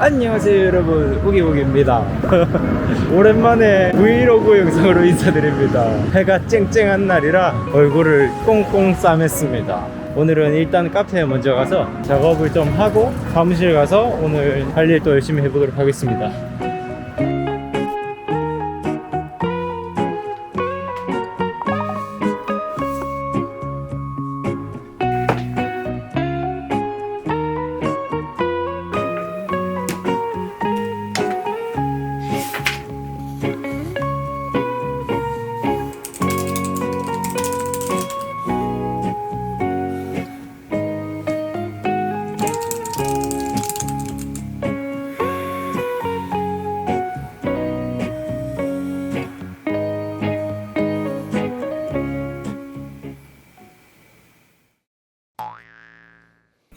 안녕하세요 여러분. 우기우기입니다. 오랜만에 브이로그 영상으로 인사드립니다. 해가 쨍쨍한 날이라 얼굴을 꽁꽁 싸맸습니다. 오늘은 일단 카페에 먼저 가서 작업을 좀 하고 사무실 가서 오늘 할 일 또 열심히 해보도록 하겠습니다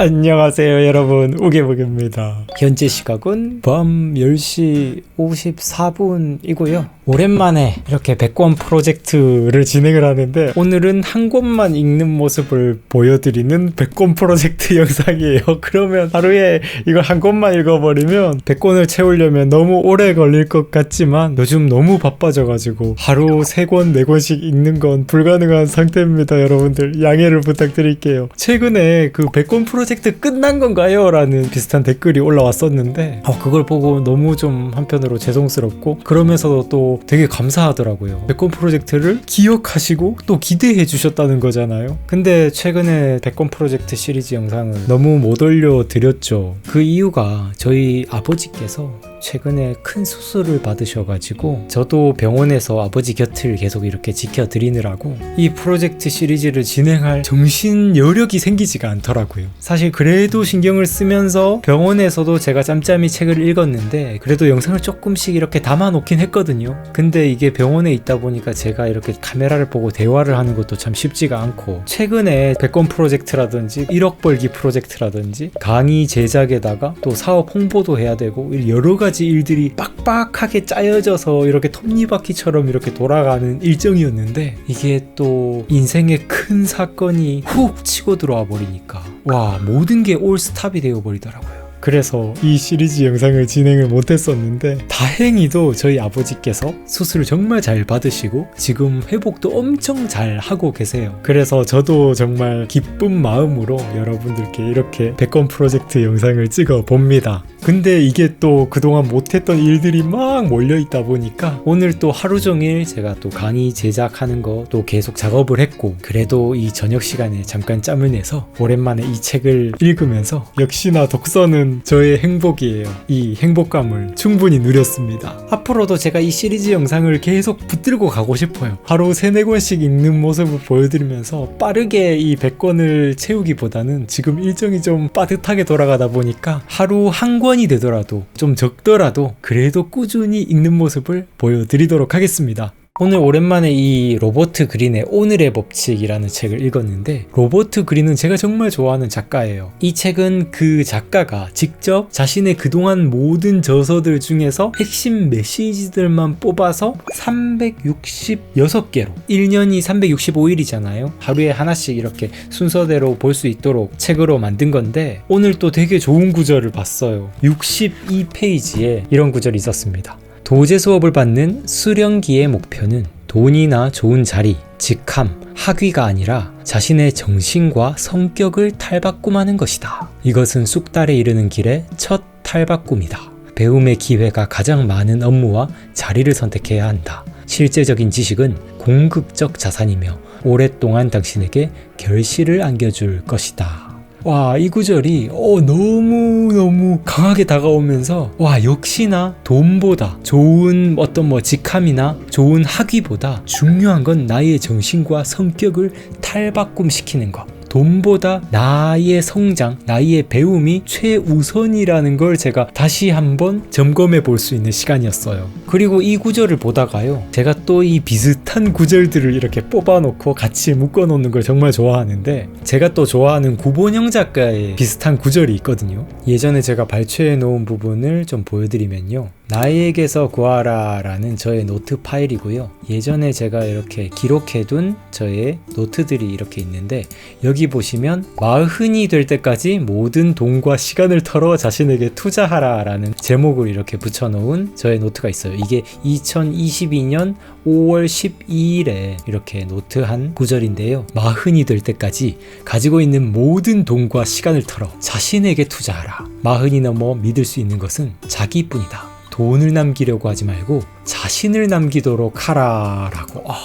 안녕하세요 여러분. 우기복입니다. 현재 시각은 밤 10시 54분이고요. 오랜만에 이렇게 100권 프로젝트를 진행을 하는데 오늘은 한 권만 읽는 모습을 보여드리는 100권 프로젝트 영상이에요. 그러면 하루에 이걸 한 권만 읽어버리면 100권을 채우려면 너무 오래 걸릴 것 같지만 요즘 너무 바빠져가지고 하루 3권 4권씩 읽는 건 불가능한 상태입니다 여러분들. 양해를 부탁드릴게요. 최근에 그 100권 프로젝트 끝난 건가요? 라는 비슷한 댓글이 올라왔었는데 어, 그걸 보고 너무 좀 한편으로 죄송스럽고 그러면서도 또 되게 감사하더라고요. 100권 프로젝트를 기억하시고 또 기대해 주셨다는 거잖아요. 근데 최근에 100권 프로젝트 시리즈 영상을 너무 못 올려드렸죠. 그 이유가 저희 아버지께서 최근에 큰 수술을 받으셔가지고 저도 병원에서 아버지 곁을 계속 이렇게 지켜드리느라고 이 프로젝트 시리즈를 진행할 정신 여력이 생기지가 않더라고요. 사실 그래도 신경을 쓰면서 병원에서도 제가 짬짬이 책을 읽었는데 그래도 영상을 조금씩 이렇게 담아놓긴 했거든요. 근데 이게 병원에 있다 보니까 제가 이렇게 카메라를 보고 대화를 하는 것도 참 쉽지가 않고 최근에 100건 프로젝트라든지 1억 벌기 프로젝트라든지 강의 제작에다가 또 사업 홍보도 해야 되고 여러 가지 일들이 빡빡하게 짜여져서 이렇게 톱니바퀴처럼 이렇게 돌아가는 일정이었는데 이게 또 인생의 큰 사건이 훅 치고 들어와 버리니까 와 모든 게 올 스탑이 되어 버리더라고요. 그래서 이 시리즈 영상을 진행을 못했었는데 다행히도 저희 아버지께서 수술을 정말 잘 받으시고 지금 회복도 엄청 잘 하고 계세요. 그래서 저도 정말 기쁜 마음으로 여러분들께 이렇게 100건 프로젝트 영상을 찍어 봅니다. 근데 이게 또 그동안 못했던 일들이 막 몰려 있다 보니까 오늘 또 하루 종일 제가 또 강의 제작하는 거 또 계속 작업을 했고 그래도 이 저녁 시간에 잠깐 짬을 내서 오랜만에 이 책을 읽으면서 역시나 독서는 저의 행복이에요. 이 행복감을 충분히 누렸습니다. 앞으로도 제가 이 시리즈 영상을 계속 붙들고 가고 싶어요. 하루 3, 4권씩 읽는 모습을 보여드리면서 빠르게 이 100권을 채우기보다는 지금 일정이 좀 빠듯하게 돌아가다 보니까 하루 한 권이 되더라도 좀 적더라도 그래도 꾸준히 읽는 모습을 보여드리도록 하겠습니다. 오늘 오랜만에 이 로버트 그린의 오늘의 법칙이라는 책을 읽었는데 로버트 그린은 제가 정말 좋아하는 작가예요. 이 책은 그 작가가 직접 자신의 그동안 모든 저서들 중에서 핵심 메시지들만 뽑아서 366개로 1년이 365일이잖아요. 하루에 하나씩 이렇게 순서대로 볼 수 있도록 책으로 만든 건데 오늘 또 되게 좋은 구절을 봤어요. 62페이지에 이런 구절이 있었습니다. 도제 수업을 받는 수령기의 목표는 돈이나 좋은 자리, 직함, 학위가 아니라 자신의 정신과 성격을 탈바꿈하는 것이다. 이것은 쑥달에 이르는 길의 첫 탈바꿈이다. 배움의 기회가 가장 많은 업무와 자리를 선택해야 한다. 실제적인 지식은 공급적 자산이며 오랫동안 당신에게 결실을 안겨줄 것이다. 와, 이 구절이 어, 너무너무 강하게 다가오면서 와, 역시나 돈보다 좋은 어떤 뭐 직함이나 좋은 학위보다 중요한 건 나의 정신과 성격을 탈바꿈시키는 것. 돈보다 나의 성장, 나의 배움이 최우선이라는 걸 제가 다시 한번 점검해 볼 수 있는 시간이었어요. 그리고 이 구절을 보다가요. 제가 또 이 비슷한 구절들을 이렇게 뽑아놓고 같이 묶어 놓는 걸 정말 좋아하는데 제가 또 좋아하는 구본영 작가의 비슷한 구절이 있거든요. 예전에 제가 발췌해 놓은 부분을 좀 보여드리면요. 나에게서 구하라 라는 저의 노트 파일이고요. 예전에 제가 이렇게 기록해 둔 저의 노트들이 이렇게 있는데 여기 보시면 마흔이 될 때까지 모든 돈과 시간을 털어 자신에게 투자하라 라는 제목을 이렇게 붙여놓은 저의 노트가 있어요. 이게 2022년 5월 12일에 이렇게 노트한 구절인데요. 마흔이 될 때까지 가지고 있는 모든 돈과 시간을 털어 자신에게 투자하라. 마흔이 넘어 믿을 수 있는 것은 자기뿐이다. 돈을 남기려고 하지 말고 자신을 남기도록 하라라고. 아,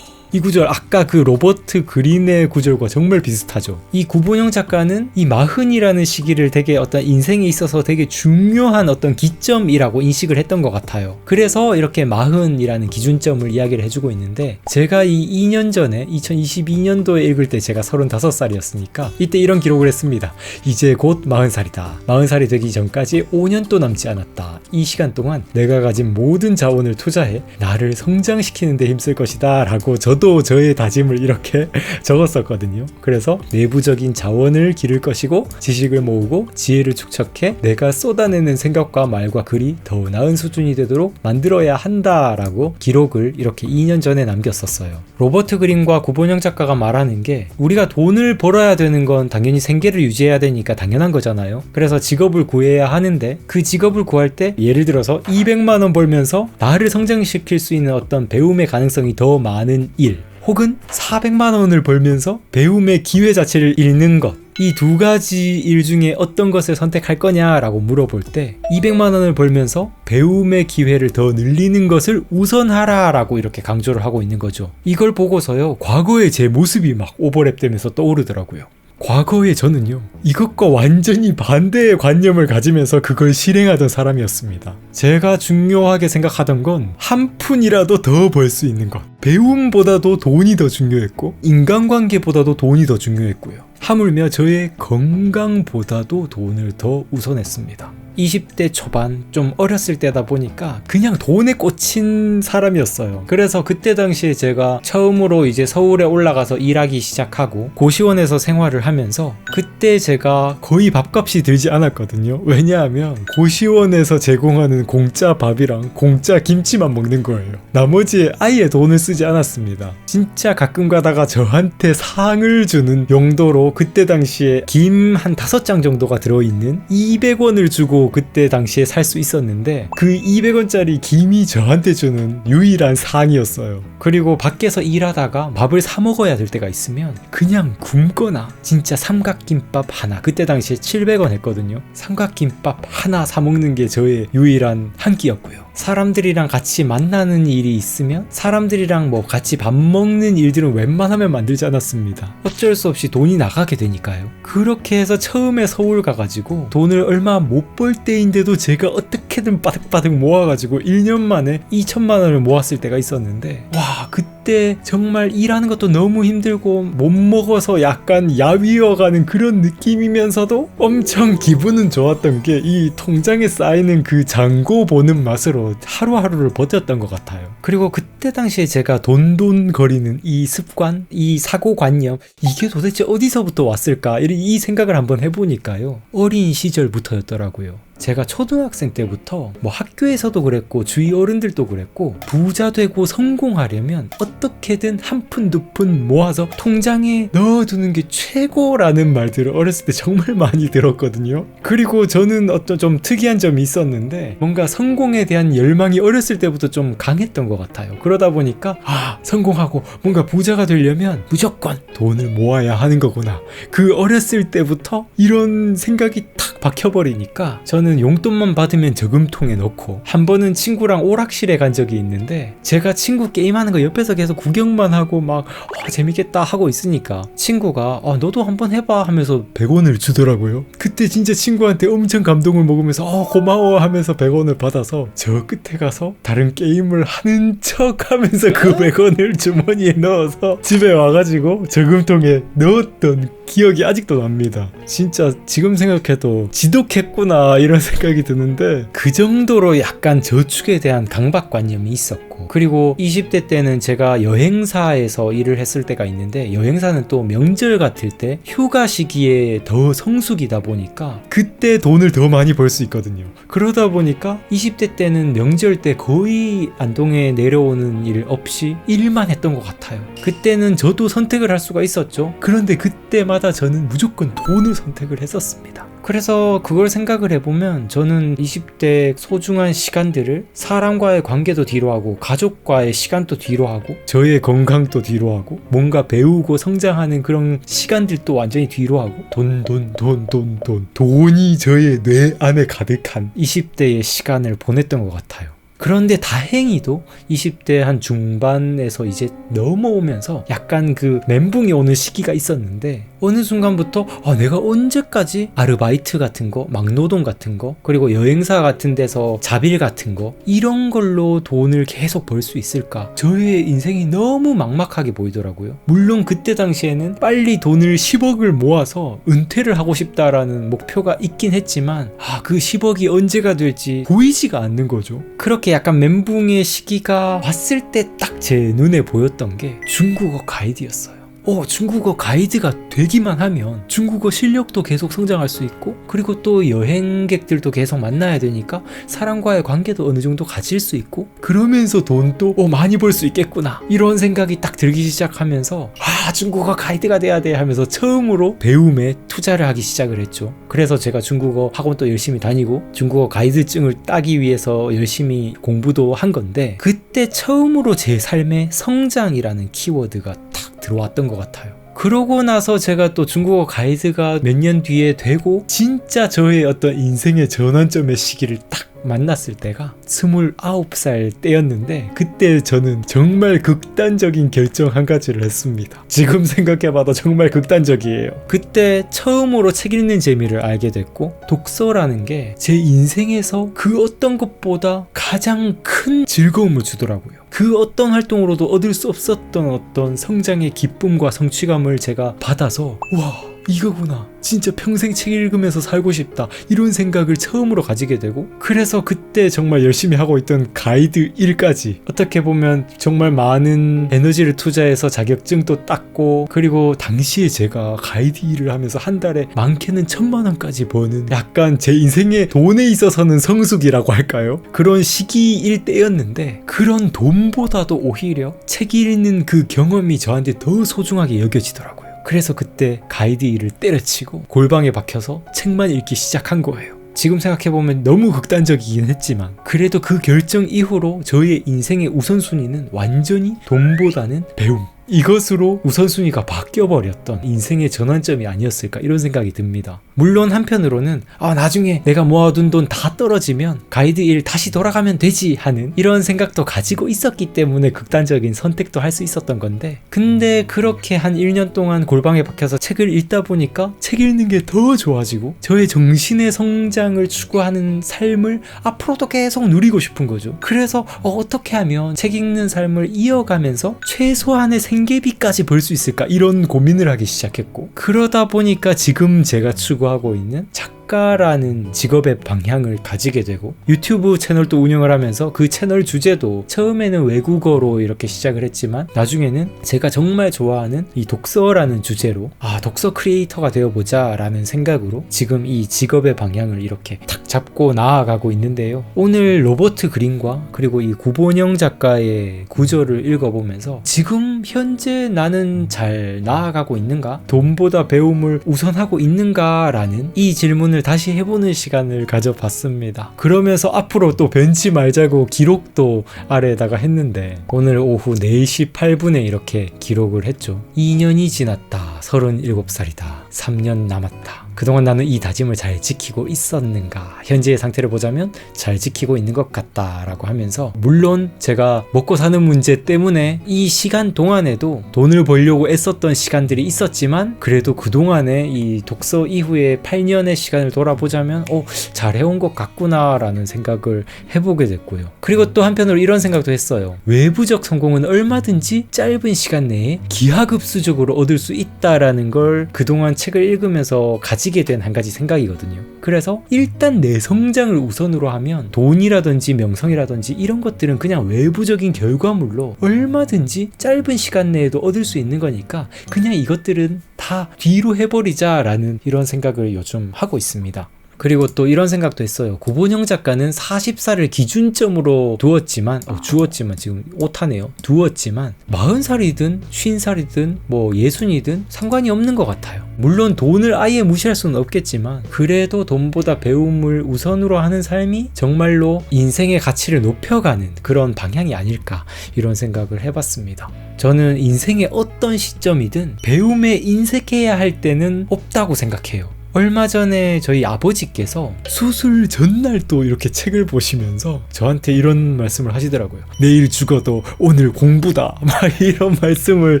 이 구절 아까 그 로버트 그린의 구절과 정말 비슷하죠. 이 구본영 작가는 이 마흔이라는 시기를 되게 어떤 인생에 있어서 되게 중요한 어떤 기점이라고 인식을 했던 것 같아요. 그래서 이렇게 마흔이라는 기준점을 이야기를 해주고 있는데 제가 이 2년 전에 2022년도에 읽을 때 제가 35살이었으니까 이때 이런 기록을 했습니다. 이제 곧 40살이다. 40살이 되기 전까지 5년도 남지 않았다. 이 시간 동안 내가 가진 모든 자원을 투자해 나를 성장시키는 데 힘쓸 것이다. 라고 저도 저의 다짐을 이렇게 적었었거든요. 그래서 내부적인 자원을 기를 것이고 지식을 모으고 지혜를 축적해 내가 쏟아내는 생각과 말과 글이 더 나은 수준이 되도록 만들어야 한다라고 기록을 이렇게 2년 전에 남겼었어요. 로버트 그린과 구본영 작가가 말하는 게 우리가 돈을 벌어야 되는 건 당연히 생계를 유지해야 되니까 당연한 거잖아요. 그래서 직업을 구해야 하는데 그 직업을 구할 때 예를 들어서 200만 원 벌면서 나를 성장시킬 수 있는 어떤 배움의 가능성이 더 많은 일 혹은 400만 원을 벌면서 배움의 기회 자체를 잃는 것. 이 두 가지 일 중에 어떤 것을 선택할 거냐라고 물어볼 때 200만 원을 벌면서 배움의 기회를 더 늘리는 것을 우선하라라고 이렇게 강조를 하고 있는 거죠. 이걸 보고서요. 과거의 제 모습이 막 오버랩 되면서 떠오르더라고요. 과거에 저는요, 이것과 완전히 반대의 관념을 가지면서 그걸 실행하던 사람이었습니다. 제가 중요하게 생각하던 건 한 푼이라도 더 벌 수 있는 것. 배움보다도 돈이 더 중요했고, 인간관계보다도 돈이 더 중요했고요. 하물며 저의 건강보다도 돈을 더 우선했습니다. 20대 초반 좀 어렸을 때다 보니까 그냥 돈에 꽂힌 사람이었어요. 그래서 그때 당시에 제가 처음으로 이제 서울에 올라가서 일하기 시작하고 고시원에서 생활을 하면서 그때 제가 거의 밥값이 들지 않았거든요. 왜냐하면 고시원에서 제공하는 공짜 밥이랑 공짜 김치만 먹는 거예요. 나머지에 아예 돈을 쓰지 않았습니다. 진짜 가끔 가다가 저한테 상을 주는 용도로 그때 당시에 김 한 다섯 장 정도가 들어있는 200원을 주고 그때 당시에 살 수 있었는데 그 200원짜리 김이 저한테 주는 유일한 상이었어요. 그리고 밖에서 일하다가 밥을 사 먹어야 될 때가 있으면 그냥 굶거나 진짜 삼각김밥 하나 그때 당시에 700원 했거든요. 삼각김밥 하나 사 먹는 게 저의 유일한 한 끼였고요. 사람들이랑 같이 만나는 일이 있으면 사람들이랑 뭐 같이 밥 먹는 일들은 웬만하면 만들지 않았습니다. 어쩔 수 없이 돈이 나가게 되니까요. 그렇게 해서 처음에 서울 가가지고 돈을 얼마 못 벌 때인데도 제가 어떻게든 바득바득 모아가지고 1년 만에 2천만 원을 모았을 때가 있었는데 와 그때 정말 일하는 것도 너무 힘들고 못 먹어서 약간 야위어가는 그런 느낌이면서도 엄청 기분은 좋았던 게 이 통장에 쌓이는 그 잔고 보는 맛으로 하루하루를 버텼던 것 같아요. 그리고 그때 당시에 제가 돈돈거리는 이 습관, 이 사고관념 이게 도대체 어디서부터 왔을까 이- 이 생각을 한번 해보니까요. 어린 시절부터였더라고요. 제가 초등학생 때부터 뭐 학교에서도 그랬고 주위 어른들도 그랬고 부자 되고 성공하려면 어떻게든 한 푼 두 푼 모아서 통장에 넣어두는 게 최고라는 말들을 어렸을 때 정말 많이 들었거든요. 그리고 저는 어떤 좀 특이한 점이 있었는데 뭔가 성공에 대한 열망이 어렸을 때부터 좀 강했던 것 같아요. 그러다 보니까 아 성공하고 뭔가 부자가 되려면 무조건 돈을 모아야 하는 거구나. 그 어렸을 때부터 이런 생각이 탁 박혀버리니까 저는 용돈만 받으면 저금통에 넣고 한 번은 친구랑 오락실에 간 적이 있는데 제가 친구 게임하는 거 옆에서 계속 구경만 하고 막 어, 재밌겠다 하고 있으니까 친구가 어, 너도 한번 해봐 하면서 100원을 주더라고요. 그때 진짜 친구한테 엄청 감동을 먹으면서 어, 고마워 하면서 100원을 받아서 저 끝에 가서 다른 게임을 하는 척 하면서 그 100원을 주머니에 넣어서 집에 와가지고 저금통에 넣었던 기억이 아직도 납니다. 진짜 지금 생각해도 지독했구나 이런 이런 생각이 드는데 그 정도로 약간 저축에 대한 강박관념이 있었고 그리고 20대 때는 제가 여행사에서 일을 했을 때가 있는데 여행사는 또 명절 같을 때 휴가 시기에 더 성수기다 보니까 그때 돈을 더 많이 벌 수 있거든요. 그러다 보니까 20대 때는 명절 때 거의 안동에 내려오는 일 없이 일만 했던 것 같아요. 그때는 저도 선택을 할 수가 있었죠. 그런데 그때마다 저는 무조건 돈을 선택을 했었습니다. 그래서 그걸 생각을 해보면 저는 20대 소중한 시간들을 사람과의 관계도 뒤로 하고 가족과의 시간도 뒤로 하고 저의 건강도 뒤로 하고 뭔가 배우고 성장하는 그런 시간들도 완전히 뒤로 하고 돈 돈 돈 돈 돈 돈이 저의 뇌 안에 가득한 20대의 시간을 보냈던 것 같아요. 그런데 다행히도 20대 한 중반에서 이제 넘어오면서 약간 그 멘붕이 오는 시기가 있었는데 어느 순간부터 아, 내가 언제까지 아르바이트 같은 거, 막 노동 같은 거, 그리고 여행사 같은 데서 자빌 같은 거 이런 걸로 돈을 계속 벌 수 있을까? 저의 인생이 너무 막막하게 보이더라고요. 물론 그때 당시에는 빨리 돈을 10억을 모아서 은퇴를 하고 싶다라는 목표가 있긴 했지만 아, 그 10억이 언제가 될지 보이지가 않는 거죠. 그렇게 약간 멘붕의 시기가 왔을 때 딱 제 눈에 보였던 게 중국어 가이드였어요. 어, 중국어 가이드가 되기만 하면 중국어 실력도 계속 성장할 수 있고 그리고 또 여행객들도 계속 만나야 되니까 사람과의 관계도 어느 정도 가질 수 있고 그러면서 돈도 어, 많이 벌 수 있겠구나. 이런 생각이 딱 들기 시작하면서 아 중국어 가이드가 돼야 돼 하면서 처음으로 배움에 투자를 하기 시작을 했죠. 그래서 제가 중국어 학원도 열심히 다니고 중국어 가이드증을 따기 위해서 열심히 공부도 한 건데 그때 처음으로 제 삶에 성장이라는 키워드가 탁 들어왔던 것 같아요. 그러고 나서 제가 또 중국어 가이드가 몇 년 뒤에 되고 진짜 저의 어떤 인생의 전환점의 시기를 딱 만났을 때가 29살 때였는데 그때 저는 정말 극단적인 결정 한 가지를 했습니다. 지금 생각해봐도 정말 극단적이에요. 그때 처음으로 책 읽는 재미를 알게 됐고 독서라는 게 제 인생에서 그 어떤 것보다 가장 큰 즐거움을 주더라고요. 그 어떤 활동으로도 얻을 수 없었던 어떤 성장의 기쁨과 성취감을 제가 받아서 와 이거구나. 진짜 평생 책 읽으면서 살고 싶다. 이런 생각을 처음으로 가지게 되고 그래서 그때 정말 열심히 하고 있던 가이드 1까지 어떻게 보면 정말 많은 에너지를 투자해서 자격증도 땄고 그리고 당시에 제가 가이드 일을 하면서 한 달에 많게는 천만 원까지 버는 약간 제 인생의 돈에 있어서는 성숙이라고 할까요? 그런 시기일 때였는데 그런 돈보다도 오히려 책 읽는 그 경험이 저한테 더 소중하게 여겨지더라고요. 그래서 그때 가이드 일을 때려치고 골방에 박혀서 책만 읽기 시작한 거예요. 지금 생각해보면 너무 극단적이긴 했지만 그래도 그 결정 이후로 저의 인생의 우선순위는 완전히 돈보다는 배움 이것으로 우선순위가 바뀌어버렸던 인생의 전환점이 아니었을까 이런 생각이 듭니다. 물론 한편으로는 아 나중에 내가 모아둔 돈 다 떨어지면 가이드 일 다시 돌아가면 되지 하는 이런 생각도 가지고 있었기 때문에 극단적인 선택도 할 수 있었던 건데 근데 그렇게 한 1년 동안 골방에 박혀서 책을 읽다 보니까 책 읽는 게 더 좋아지고 저의 정신의 성장을 추구하는 삶을 앞으로도 계속 누리고 싶은 거죠. 그래서 어, 어떻게 하면 책 읽는 삶을 이어가면서 최소한의 생 계비까지 벌 수 있을까? 이런 고민을 하기 시작했고 그러다 보니까 지금 제가 추구하고 있는 작 작가라는 직업의 방향을 가지게 되고 유튜브 채널도 운영을 하면서 그 채널 주제도 처음에는 외국어로 이렇게 시작을 했지만 나중에는 제가 정말 좋아하는 이 독서라는 주제로 아 독서 크리에이터가 되어보자 라는 생각으로 지금 이 직업의 방향을 이렇게 탁 잡고 나아가고 있는데요. 오늘 로버트 그린과 그리고 이 구본영 작가의 구절을 읽어보면서 지금 현재 나는 잘 나아가고 있는가? 돈보다 배움을 우선하고 있는가 라는 이 질문을 고민을 다시 해보는 시간을 가져봤습니다. 그러면서 앞으로 또 변치 말자고 기록도 아래에다가 했는데 오늘 오후 4시 8분에 이렇게 기록을 했죠. 2년이 지났다. 37살이다. 3년 남았다. 그동안 나는 이 다짐을 잘 지키고 있었는가? 현재의 상태를 보자면 잘 지키고 있는 것 같다라고 하면서 물론 제가 먹고 사는 문제 때문에 이 시간 동안에도 돈을 벌려고 애썼던 시간들이 있었지만 그래도 그동안에 이 독서 이후에 8년의 시간을 돌아보자면 어 잘해온 것 같구나라는 생각을 해보게 됐고요. 그리고 또 한편으로 이런 생각도 했어요. 외부적 성공은 얼마든지 짧은 시간 내에 기하급수적으로 얻을 수 있다라는 걸 그동안 책을 읽으면서 가지 가지게 된 한 가지 생각이거든요. 그래서 일단 내 성장을 우선으로 하면 돈이라든지 명성이라든지 이런 것들은 그냥 외부적인 결과물로 얼마든지 짧은 시간 내에도 얻을 수 있는 거니까 그냥 이것들은 다 뒤로 해버리자라는 이런 생각을 요즘 하고 있습니다. 그리고 또 이런 생각도 했어요. 고본영 작가는 40살을 기준점으로 두었지만, 어, 주었지만, 지금 오타네요. 두었지만, 40살이든, 50살이든, 뭐, 예순이든 상관이 없는 것 같아요. 물론 돈을 아예 무시할 수는 없겠지만, 그래도 돈보다 배움을 우선으로 하는 삶이 정말로 인생의 가치를 높여가는 그런 방향이 아닐까, 이런 생각을 해봤습니다. 저는 인생의 어떤 시점이든 배움에 인색해야 할 때는 없다고 생각해요. 얼마 전에 저희 아버지께서 수술 전날 또 이렇게 책을 보시면서 저한테 이런 말씀을 하시더라고요. 내일 죽어도 오늘 공부다. 막 이런 말씀을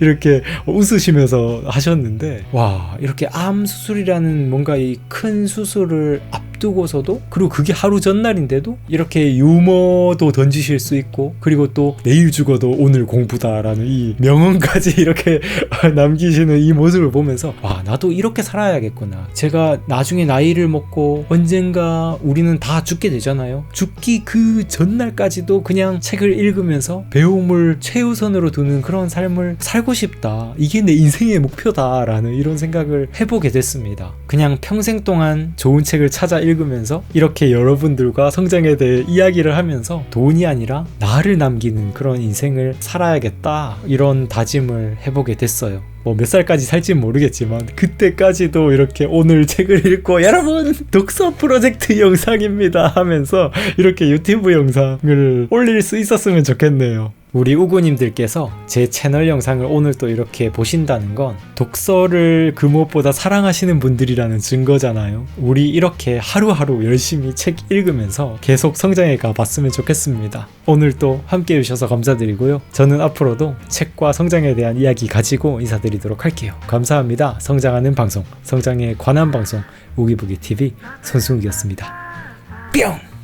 이렇게 웃으시면서 하셨는데, 와, 이렇게 암 수술이라는 뭔가 이 큰 수술을 앞 두고서도, 그리고 그게 하루 전날인데도 이렇게 유머도 던지실 수 있고, 그리고 또 내일 죽어도 오늘 공부다라는 이 명언까지 이렇게 남기시는 이 모습을 보면서, 와, 나도 이렇게 살아야겠구나. 제가 나중에 나이를 먹고 언젠가 우리는 다 죽게 되잖아요. 죽기 그 전날까지도 그냥 책을 읽으면서 배움을 최우선으로 두는 그런 삶을 살고 싶다. 이게 내 인생의 목표다라는 이런 생각을 해보게 됐습니다. 그냥 평생 동안 좋은 책을 찾아 읽으면서 이렇게 여러분들과 성장에 대해 이야기를 하면서 돈이 아니라 나를 남기는 그런 인생을 살아야겠다. 이런 다짐을 해보게 됐어요. 뭐 몇 살까지 살진 모르겠지만 그때까지도 이렇게 오늘 책을 읽고 여러분 독서 프로젝트 영상입니다 하면서 이렇게 유튜브 영상을 올릴 수 있었으면 좋겠네요. 우리 우구님들께서 제 채널 영상을 오늘 또 이렇게 보신다는 건 독서를 그 무엇보다 사랑하시는 분들이라는 증거잖아요. 우리 이렇게 하루하루 열심히 책 읽으면서 계속 성장해 가 봤으면 좋겠습니다. 오늘 또 함께 해주셔서 감사드리고요. 저는 앞으로도 책과 성장에 대한 이야기 가지고 인사드리도록 할게요. 감사합니다. 성장하는 방송, 성장에 관한 방송, 우기부기 TV 손승욱이었습니다. 뿅!